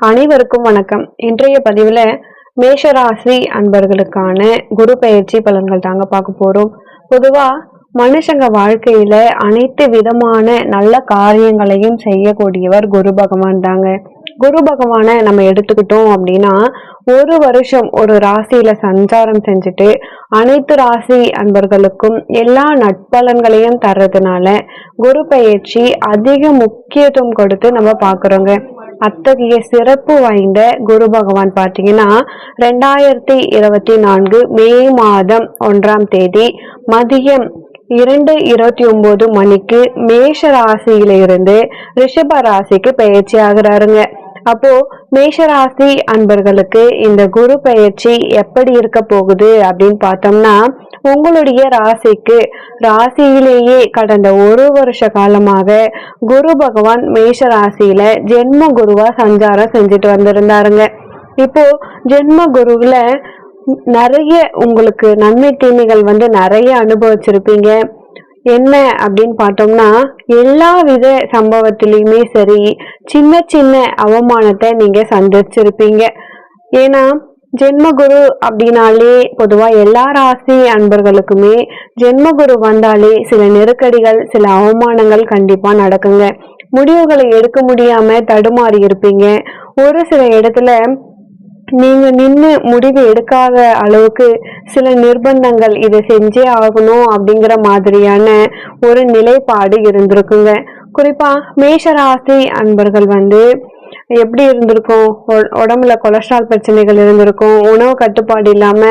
அனைவருக்கும் வணக்கம். இன்றைய பதிவில் மேஷராசி அன்பர்களுக்கான குரு பயிற்சி பலன்கள் தாங்க பார்க்க போகிறோம் பொதுவாக மனுஷங்க வாழ்க்கையில அனைத்து விதமான நல்ல காரியங்களையும் செய்யக்கூடியவர் குரு பகவான் தாங்க. குரு பகவானை நம்ம எடுத்துக்கிட்டோம் அப்படின்னா ஒரு வருஷம் ஒரு ராசியில சஞ்சாரம் செஞ்சுட்டு அனைத்து ராசி அன்பர்களுக்கும் எல்லா நட்பலன்களையும் தர்றதுனால குரு பயிற்சி அதிக முக்கியத்துவம் கொடுத்து நம்ம பார்க்குறோங்க. அத்தகைய சிறப்பு வாய்ந்த குரு பகவான் பார்த்தீங்கன்னா ரெண்டாயிரத்தி இருபத்தி நான்கு மே மாதம் ஒன்றாம் தேதி மதியம் இரண்டு இருபத்தி ஒன்பது மணிக்கு மேஷ ராசியிலிருந்து ரிஷப ராசிக்கு பயிற்சி ஆகிறாருங்க அப்போ மேஷராசி அன்பர்களுக்கு இந்த குரு பயிற்சி எப்படி இருக்க போகுது அப்படின்னு பார்த்தோம்னா உங்களுடைய ராசிக்கு ராசியிலேயே கடந்த ஒரு வருஷ காலமாக குரு பகவான் மேஷ ராசியில ஜென்ம குருவா சஞ்சாரம் செஞ்சுட்டு வந்திருந்தாருங்க. இப்போ ஜென்ம குருவில் நிறைய உங்களுக்கு நன்மை தீமைகள் வந்து நிறைய அனுபவிச்சிருப்பீங்க. என்ன அப்படின்னு பார்த்தோம்னா எல்லா வித சம்பவத்திலையுமே சரி சின்ன சின்ன அவமானத்தை நீங்க சந்திச்சிருப்பீங்க. ஏன்னா ஜென்மகுரு அப்படின்னாலே பொதுவா எல்லா ராசி அன்பர்களுக்குமே ஜென்மகுரு வந்தாலே சில நெருக்கடிகள் சில அவமானங்கள் கண்டிப்பா நடக்குங்க. முடிவுகளை எடுக்க முடியாம தடுமாறி இருப்பீங்க. ஒரு சில இடத்துல நீங்க நின்று முடிவு எடுக்காத அளவுக்கு சில நிர்பந்தங்கள் இதை செஞ்சே ஆகணும் அப்படிங்கிற மாதிரியான ஒரு நிலைப்பாடு இருந்திருக்குங்க. குறிப்பா மேஷராசி அன்பர்கள் வந்து எப்படி இருந்திருக்கும்? உடம்புல கொலஸ்ட்ரால் பிரச்சனைகள் இருந்திருக்கும். உணவு கட்டுப்பாடு இல்லாம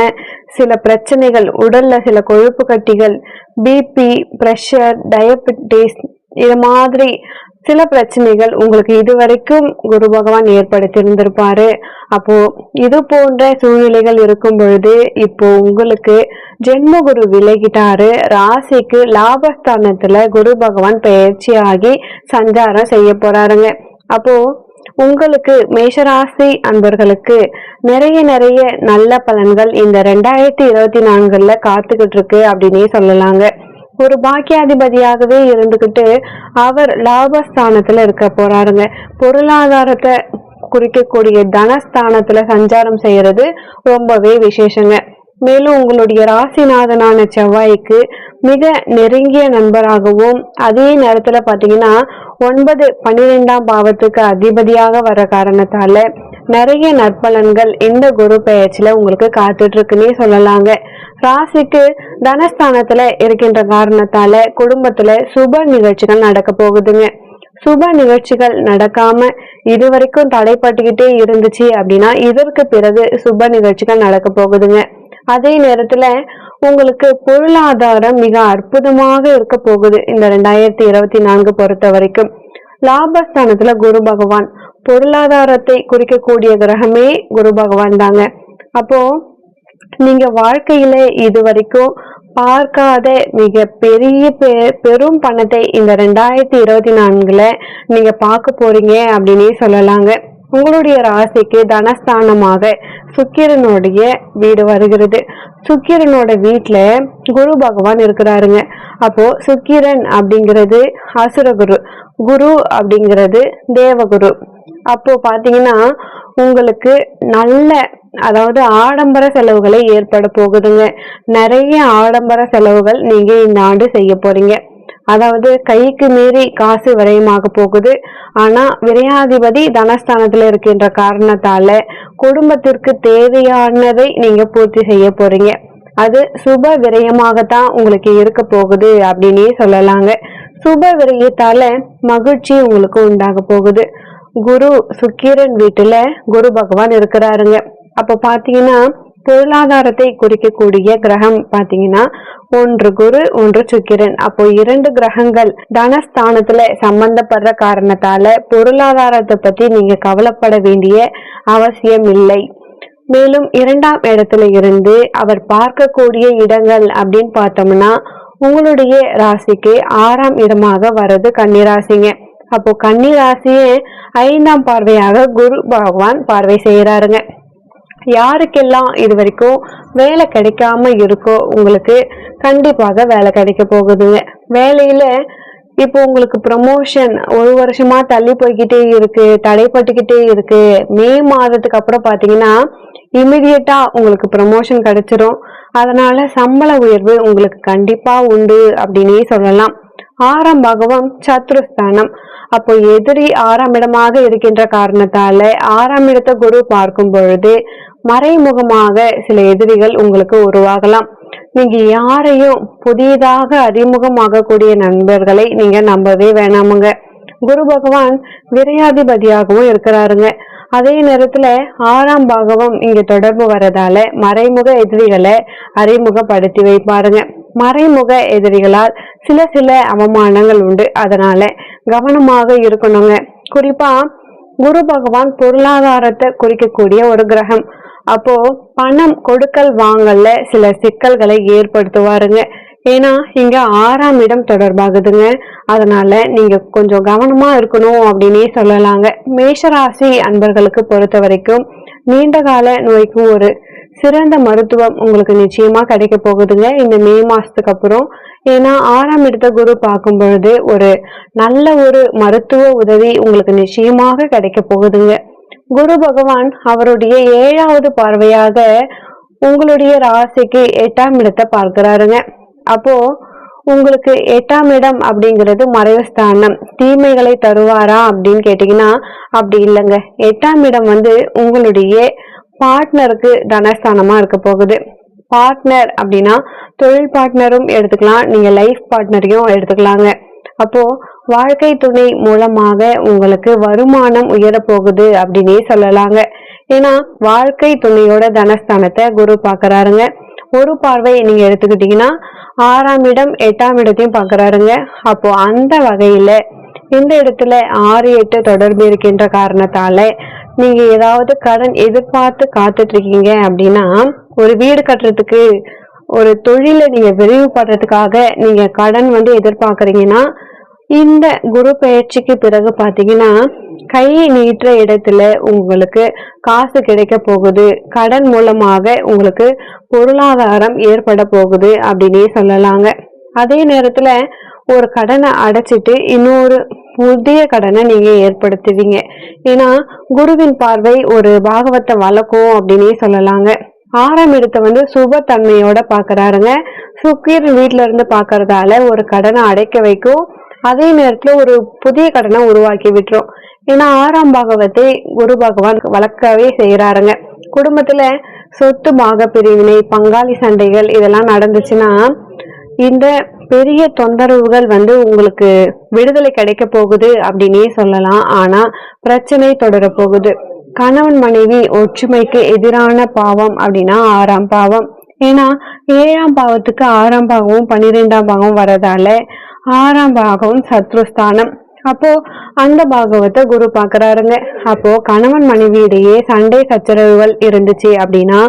சில பிரச்சனைகள் உடல்ல சில கொழுப்பு கட்டிகள் பிபி ப்ரெஷர் டயபெட்டிஸ் இது மாதிரி சில பிரச்சனைகள் உங்களுக்கு இதுவரைக்கும் குரு பகவான் ஏற்படுத்தியிருந்திருப்பாரு. அப்போ இது போன்ற சூழ்நிலைகள் இருக்கும் பொழுது இப்போ உங்களுக்கு ஜென்ம குரு விலகிட்டாரு. ராசிக்கு லாபஸ்தானத்துல குரு பகவான் பயிற்சியாகி சஞ்சாரம் செய்ய போறாருங்க. அப்போ உங்களுக்கு மேஷராசி அன்பர்களுக்கு நிறைய நிறைய நல்ல பலன்கள் இந்த ரெண்டாயிரத்தி இருபத்தி நான்குல காத்துக்கிட்டு இருக்கு அப்படின்னே சொல்லலாங்க. ஒரு பாக்கியாதிபதியாகவே இருந்துகிட்டு அவர் லாபஸ்தானத்துல இருக்க போறாருங்க. பொருளாதாரத்தை குறிக்கக்கூடிய தனஸ்தானத்துல சஞ்சாரம் செய்யறது ரொம்பவே விசேஷங்க. மேலும் உங்களுடைய ராசிநாதனான செவ்வாய்க்கு மிக நெருங்கிய நண்பராகவும் அதே நேரத்துல பாத்தீங்கன்னா ஒன்பது பன்னிரெண்டாம் பாவத்துக்கு அதிபதியாக வர காரணத்தால நிறைய நற்பலன்கள் இந்த குரு பெயர்ச்சியில உங்களுக்கு காத்துட்டு இருக்குன்னே சொல்லலாங்க. ராசிக்கு தனஸ்தானத்துல இருக்கின்ற காரணத்தால குடும்பத்துல சுப நிகழ்ச்சிகள் நடக்க போகுதுங்க. சுப நிகழ்ச்சிகள் நடக்காம இதுவரைக்கும் தடைப்பட்டுக்கிட்டே இருந்துச்சு அப்படின்னா இதற்கு பிறகு சுப நிகழ்ச்சிகள் நடக்க போகுதுங்க. அதே நேரத்துல உங்களுக்கு பொருளாதாரம் மிக அற்புதமாக இருக்க போகுது இந்த ரெண்டாயிரத்தி இருபத்தி நான்கு பொறுத்த வரைக்கும். லாபஸ்தானத்துல குரு பகவான் பொருளாதாரத்தை குறிக்கக்கூடிய கிரகமே குரு பகவான் தாங்க. அப்போ நீங்க வாழ்க்கையில இது வரைக்கும் பார்க்காத மிக பெரிய பெ- பெரும் பணத்தை இந்த ரெண்டாயிரத்தி இருபத்தி நான்குல நீங்க பார்க்க போறீங்க அப்படின்னே சொல்லலாங்க. உங்களுடைய ராசிக்கு தனஸ்தானமாக சுக்கிரனுடைய வீடு வருகிறது. சுக்கிரனோட வீட்டில் குரு பகவான் இருக்கிறாருங்க. அப்போ சுக்கிரன் அப்படிங்கிறது அசுரகுரு குரு அப்படிங்கிறது தேவகுரு. அப்போ பார்த்தீங்கன்னா உங்களுக்கு நல்ல அதாவது ஆடம்பர செலவுகளை ஏற்பட போகுதுங்க. நிறைய ஆடம்பர செலவுகள் நீங்க இந்த ஆண்டு செய்ய போறீங்க. அதாவது கைக்கு மீறி காசு விரயமாக போகுது. ஆனா விரையாதிபதி தனஸ்தானத்துல இருக்கின்ற காரணத்தால குடும்பத்திற்கு தேவையானதை நீங்க பூர்த்தி செய்ய போறீங்க. அது சுப விரயமாகத்தான் உங்களுக்கு இருக்க போகுது அப்படின்னே சொல்லலாங்க. சுப விரயத்தால மகிழ்ச்சி உங்களுக்கு உண்டாக போகுது. குரு சுக்கிரன் வீட்டுல குரு பகவான் இருக்கிறாருங்க. அப்ப பாத்தீங்கன்னா பொருளாதாரத்தை குறிக்கக்கூடிய கிரகம் பாத்தீங்கன்னா ஒன்று குரு ஒன்று சுக்கிரன். அப்போ இரண்டு கிரகங்கள் தனஸ்தானத்துல சம்பந்தப்படுற காரணத்தால பொருளாதாரத்தை பத்தி நீங்க கவலைப்பட வேண்டிய அவசியம் இல்லை. மேலும் இரண்டாம் இடத்துல இருந்து அவர் பார்க்கக்கூடிய இடங்கள் அப்படின்னு பார்த்தோம்னா உங்களுடைய ராசிக்கு ஆறாம் இடமாக வர்றது கன்னிராசிங்க. அப்போ கன்னிராசியே ஐந்தாம் பார்வையாக குரு பகவான் பார்வை செய்யறாருங்க யாருக்கெல்லாம் இது வரைக்கும் வேலை கிடைக்காம இருக்கோ உங்களுக்கு கண்டிப்பாக வேலை கிடைக்க போகுதுங்க வேலையில இப்போ உங்களுக்கு ப்ரமோஷன் ஒரு வருஷமா தள்ளி போய்கிட்டே இருக்கு தடைப்பட்டுக்கிட்டே இருக்கு. மே மாதத்துக்கு அப்புறம் பாத்தீங்கன்னா இமிடியட்டா உங்களுக்கு ப்ரமோஷன் கிடைச்சிரும். அதனால சம்பள உயர்வு உங்களுக்கு கண்டிப்பா உண்டு அப்படின்னே சொல்லலாம். ஆறாம் பாகவம் சத்ருஸ்தானம். அப்போ எதிரி ஆறாம் இடமாக இருக்கின்ற காரணத்தால ஆறாம் இடத்தை குரு பார்க்கும் பொழுது மறைமுகமாக சில எதிரிகள் உங்களுக்கு உருவாகலாம். நீங்க யாரையும் புதியதாக அறிமுகமாகக்கூடிய நண்பர்களை நீங்க நம்பவே வேணாமுங்க. குரு பகவான் விரையாதிபதியாகவும் இருக்கிறாருங்க. அதே நேரத்துல ஆறாம் பாகவம் இங்க தொடர்பு வர்றதால மறைமுக எதிரிகளை அறிமுகப்படுத்தி வைப்பாருங்க. மறைமுக எதிரிகளால் சில சில அவமானங்கள் உண்டு. அதனால கவனமாக இருக்கணுங்க. குறிப்பா குரு பகவான் பொருளாதாரத்தை குறிக்கக்கூடிய ஒரு கிரகம். அப்போ பணம் கொடுக்கல் வாங்கல சில சிக்கல்களை ஏற்படுத்துவாருங்க. ஏன்னா இங்க ஆறாம் இடம் தொடர்பாகுதுங்க. அதனால நீங்க கொஞ்சம் கவனமா இருக்கணும் அப்படின்னே சொல்லலாங்க. மேஷராசி அன்பர்களுக்கு பொறுத்த வரைக்கும் நீண்ட கால நோய்க்கு ஒரு சிறந்த மருத்துவம் உங்களுக்கு நிச்சயமா கிடைக்க போகுதுங்க இந்த மே மாசத்துக்கு அப்புறம். ஏன்னா ஆறாம் இடத்த குரு பார்க்கும் பொழுது ஒரு நல்ல ஒரு மருத்துவ உதவி உங்களுக்கு நிச்சயமாக கிடைக்க போகுதுங்க. குரு பகவான் அவருடைய ஏழாவது பார்வையாக உங்களுடைய ராசிக்கு எட்டாம் இடத்தை பார்க்கிறாருங்க. அப்போ உங்களுக்கு எட்டாம் இடம் அப்படிங்கிறது மறைவு ஸ்தானம் தீமைகளை தருவாரா அப்படின்னு கேட்டீங்கன்னா அப்படி இல்லைங்க. எட்டாம் இடம் வந்து உங்களுடைய பார்ட்னருக்கு தனஸ்தானமா இருக்க போகுது. பார்ட்னர் அப்படின்னா தொழில் பார்ட்னரும் எடுத்துக்கலாம். நீங்க லைஃப் பார்ட்னரையும் எடுத்துக்கலாங்க. அப்போ வாழ்க்கை துணை மூலமாக உங்களுக்கு வருமானம் உயர போகுது அப்படின்னே சொல்லலாங்க. ஏன்னா வாழ்க்கை துணையோட தனஸ்தானத்தை குரு பாக்குறாருங்க ஒரு பார்வை நீங்க எடுத்துக்கிட்டீங்கன்னா ஆறாம் இடம் எட்டாம் இடத்தையும் பாக்குறாருங்க அப்போ அந்த வகையில இந்த இடத்துல ஆறு எட்டு தொடர்பு இருக்கின்ற காரணத்தால நீங்க ஏதாவது கடன் எதிர்பார்த்து காத்துட்டு இருக்கீங்க அப்படின்னா ஒரு வீடு கட்டுறதுக்கு ஒரு தொழிலை நீங்க விரிவுபடுறதுக்காக நீங்க கடன் வந்து எதிர்பார்க்கறீங்கன்னா இந்த குரு பயிற்சிக்கு பிறகு பார்த்தீங்கன்னா கை நீட்டுற இடத்துல உங்களுக்கு காசு கிடைக்க போகுது. கடன் மூலமாக உங்களுக்கு பொருளாதாரம் ஏற்பட போகுது அப்படின்னே சொல்லலாங்க. அதே நேரத்துல ஒரு கடனை அடைச்சிட்டு இன்னொரு புதிய கடனை நீங்க ஏற்படுத்துவீங்க. ஏன்னா குருவின் பார்வை ஒரு பாகவத்தை வளர்க்கும் அப்படின்னே சொல்லலாங்க. ஆறாம் இடத்தை வந்து சுப தன்மையோட பாக்குறாருங்க. சுக்கீர் வீட்டுல இருந்து பாக்குறதால ஒரு கடனை அடைக்க வைக்கும். அதே நேரத்துல ஒரு புதிய கடனை உருவாக்கி விட்டுரும். ஏன்னா ஆறாம் பாகவத்தை குரு பகவான் வளர்க்கவே செய்யறாருங்க குடும்பத்துல சொத்து பாக பிரிவினை பங்காளி சண்டைகள் இதெல்லாம் நடந்துச்சுன்னா இந்த பெரிய தொந்தரவுகள் வந்து உங்களுக்கு விடுதலை கிடைக்க போகுது அப்படின்னே சொல்லலாம். ஆனா பிரச்சனை தொடர போகுது. கணவன் மனைவி ஒற்றுமைக்கு எதிரான பாவம் அப்படின்னா ஆறாம் பாவம். ஏன்னா ஏழாம் பாவத்துக்கு ஆறாம் பாகமும் பன்னிரெண்டாம் பாகம் வரதால ஆறாம் பாகம் சத்ருஸ்தானம். அப்போ அந்த பாகவத்தை குரு பாக்குறாருங்க அப்போ கணவன் மனைவியிடையே சண்டை சச்சரவுகள் இருந்துச்சு அப்படின்னா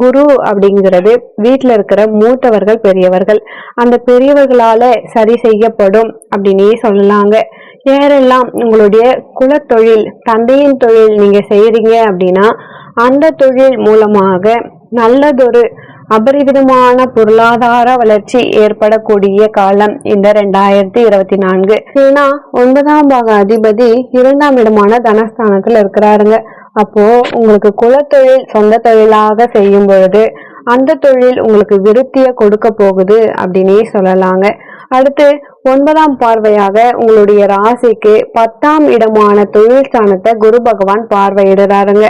குரு அப்படிங்கிறது வீட்டுல இருக்கிற மூத்தவர்கள் பெரியவர்கள். அந்த பெரியவர்களால சரி செய்யப்படும் அப்படின்னே சொல்லலாங்க. யாரெல்லாம் உங்களுடைய குலத்தொழில் தந்தையின் தொழில் நீங்க செய்யறீங்க அப்படின்னா அந்த தொழில் மூலமாக நல்லதொரு அபரிவிதமான பொருளாதார வளர்ச்சி ஏற்படக்கூடிய காலம் இந்த ரெண்டாயிரத்தி இருபத்தி நான்கு. ஏன்னா ஒன்பதாம் பாக அதிபதி இரண்டாம் இடமான தனஸ்தானத்துல இருக்கிறாருங்க. அப்போ உங்களுக்கு குலத்தொழில் சொந்த தொழிலாக செய்யும் பொழுது அந்த தொழில் உங்களுக்கு விருத்திய கொடுக்க போகுது அப்படின்னே சொல்லலாங்க. அடுத்து ஒன்பதாம் பார்வையாக உங்களுடைய ராசிக்கு பத்தாம் இடமான தொழில் ஸ்தானத்தை குரு பகவான் பார்வையிடுறாருங்க.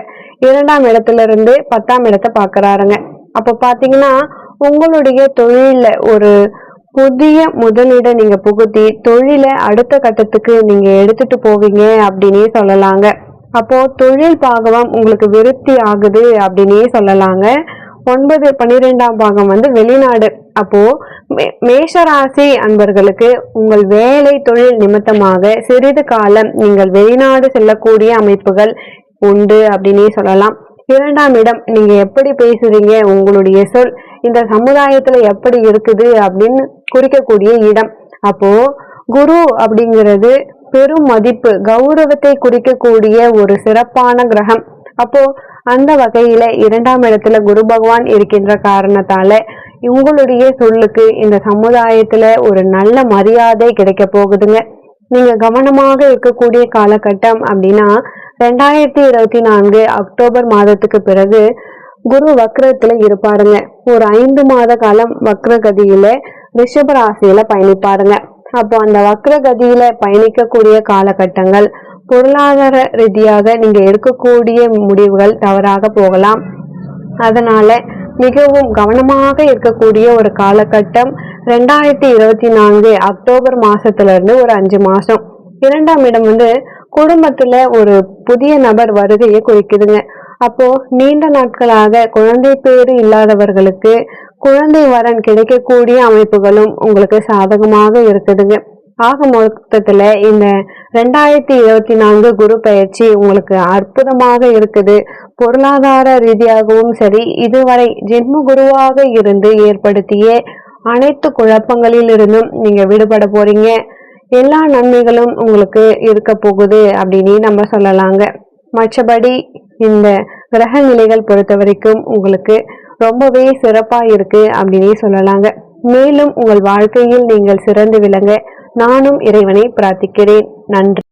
இரண்டாம் இடத்துல இருந்து பத்தாம் இடத்தை பாக்குறாருங்க அப்ப பாத்தீங்கன்னா உங்களுடைய தொழில ஒரு புதிய முதலீடை நீங்க புகுத்தி தொழிலை அடுத்த கட்டத்துக்கு நீங்க எடுத்துட்டு போவீங்க அப்படின்னே சொல்லலாங்க. அப்போ தொழில் பாகவம் உங்களுக்கு விருத்தி ஆகுது அப்படின்னே சொல்லலாங்க. ஒன்பது பன்னிரெண்டாம் பாகம் வந்து வெளிநாடு. அப்போ மே- மேஷராசி அன்பர்களுக்கு உங்கள் வேலை தொழில் நிமித்தமாக சிறிது காலம் நீங்கள் வெளிநாடு செல்லக்கூடிய அமைப்புகள் உண்டு அப்படின்னே சொல்லலாம். இரண்டாம் இடம். நீங்க எப்படி பேசுறீங்க? உங்களுடைய சொல். இந்த சமுதாயத்துல எப்படி இருக்குது அப்படின்னு குறிக்கக்கூடிய இடம். அப்போ குரு அப்படிங்கிறது பெரும் மதிப்பு கௌரவத்தை குறிக்கக்கூடிய ஒரு சிறப்பான கிரகம். அப்போ அந்த வகையில இரண்டாம் இடத்துல குரு பகவான் இருக்கின்ற காரணத்தால உங்களுடைய சொல்லுக்கு இந்த சமுதாயத்துல ஒரு நல்ல மரியாதை கிடைக்க போகுதுங்க. நீங்க கவனமாக இருக்கக்கூடிய காலகட்டம் அப்படின்னா ரெண்டாயிரத்தி இருபத்தி நான்கு அக்டோபர் மாதத்துக்கு பிறகு குரு வக்ரத்துல இருப்பாருங்க. ஒரு ஐந்து மாத காலம் வக்ரகதியில ரிஷப ராசியில பயணிப்பாருங்க. அப்போ அந்த வக்ரகதியில பயணிக்கக்கூடிய காலகட்டங்கள் பொருளாதார ரீதியாக நீங்க எடுக்கக்கூடிய முடிவுகள் தவறாக போகலாம். அதனால மிகவும் கவனமாக இருக்கக்கூடிய ஒரு காலகட்டம் ரெண்டாயிரத்தி இருபத்தி நான்கு அக்டோபர் மாசத்துல இருந்து ஒரு அஞ்சு மாசம். இரண்டாம் இடம் வந்து குடும்பத்துல ஒரு புதிய நபர் வருகையை குறிக்குதுங்க. அப்போ நீண்ட நாட்களாக குழந்தை பேரு இல்லாதவர்களுக்கு குழந்தை வரன் கிடைக்கக்கூடிய அமைப்புகளும் உங்களுக்கு சாதகமாக இருக்குதுங்க. ஆக மொத்தத்துல இந்த ரெண்டாயிரத்தி இருபத்தி நான்கு குரு பயிற்சி உங்களுக்கு அற்புதமாக இருக்குது. பொருளாதார ரீதியாகவும் சரி இதுவரை ஜென்ம குருவாக இருந்து ஏற்படுத்திய அனைத்து குழப்பங்களிலிருந்தும் நீங்க விடுபட போறீங்க. எல்லா நன்மைகளும் உங்களுக்கு இருக்க போகுது அப்படின்னு நம்ம சொல்லலாங்க. மற்றபடி இந்த கிரக நிலைகள் பொறுத்த வரைக்கும் உங்களுக்கு ரொம்பவே சிறப்பா இருக்கு அப்படின்னே சொல்லலாங்க. மேலும் உங்கள் வாழ்க்கையில் நீங்கள் சிறந்து விளங்க நானும் இறைவனை பிரார்த்திக்கிறேன். நன்றி.